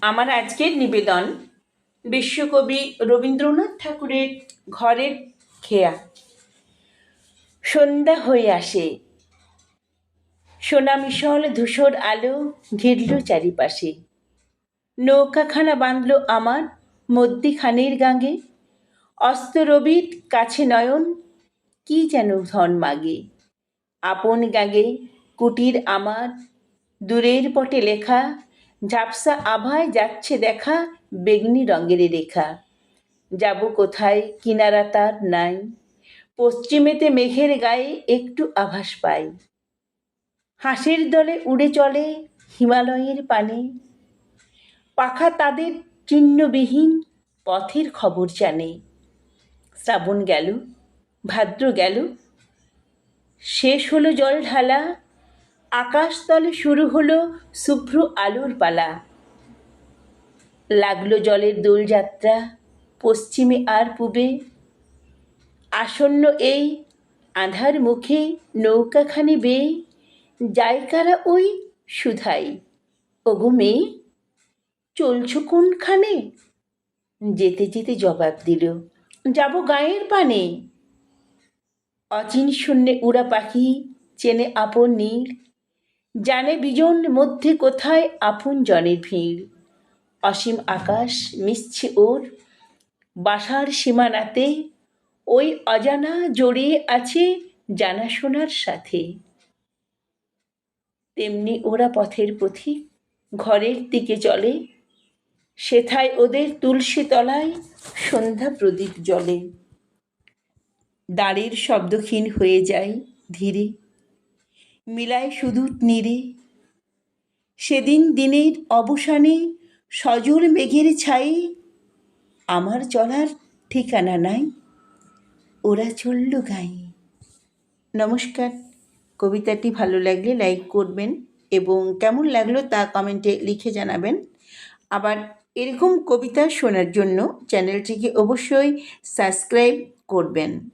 আমার আজকের নিবেদন বিশ্বকবি রবীন্দ্রনাথ ঠাকুরের ঘরের খেয়া। সন্ধ্যা হয়ে আসে। সোনা মিশল ধূসর আলো ঘিরল চারিপাশে। নৌকাখানা বাঁধল আমার মধ্যিখানের গাঙ্গে। অস্ত রবির কাছে নয়ন, কি যেন ধন মাগে। আপন গাগে কুটির আমার, দূরের পটে লেখা ঝাপসা আভায় যাচ্ছে দেখা বেগনি রঙের রেখা। যাব কোথায়? কিনারা তার নাই। পশ্চিমেতে মেঘের গায়ে একটু আভাস পাই। হাঁসের দলে উড়ে চলে হিমালয়ের পানে। পাখা তাদের চিহ্নবিহীন পথের খবর জানে। শ্রাবণ গেল, ভাদ্র গেল, শেষ হলো জল ঢালা আকাশতলে শুরু হলো শুভ্র আলোর পালা। লাগল জলের দোলযাত্রা পশ্চিমে আর পূবে। আসন্ন এই আধার মুখে নৌকাখানি বেয়ে, যায় কারা ওই সুধাই? ওগো মেয়ে, চলছ কোনখানে? যেতে যেতে জবাব দিল, যাব গায়ের পানে। অচিন শূন্যে উড়া পাখি, চেনে আপন নীড় জানে বিজন মধ্যে কোথায় আপন জনের ভিড়। অসীম আকাশ মিশছে ওর বাসার সীমানাতে, ওই অজানা জড়িয়ে আছে জানাশোনার সাথে। তেমনি ওরা পথের পথি ঘরের দিকে চলে। সেথায় ওদের তুলসী তলায় সন্ধ্যা প্রদীপ জ্বলে। দাঁড়ের শব্দহীন হয়ে যায় ধীরে। মিলায় শুধু নীরে সেদিন দিনের অবসানে সজল মেঘের ছাই আমার চলার ঠিকানা নাই। ওরা চলল গায়ে। নমস্কার। কবিতাটি ভালো লাগলে লাইক করবেন এবং কেমন লাগল তা কমেন্টে লিখে জানাবেন। আবার এরকম কবিতা শোনার জন্য চ্যানেলটিকে অবশ্যই সাবস্ক্রাইব করবেন।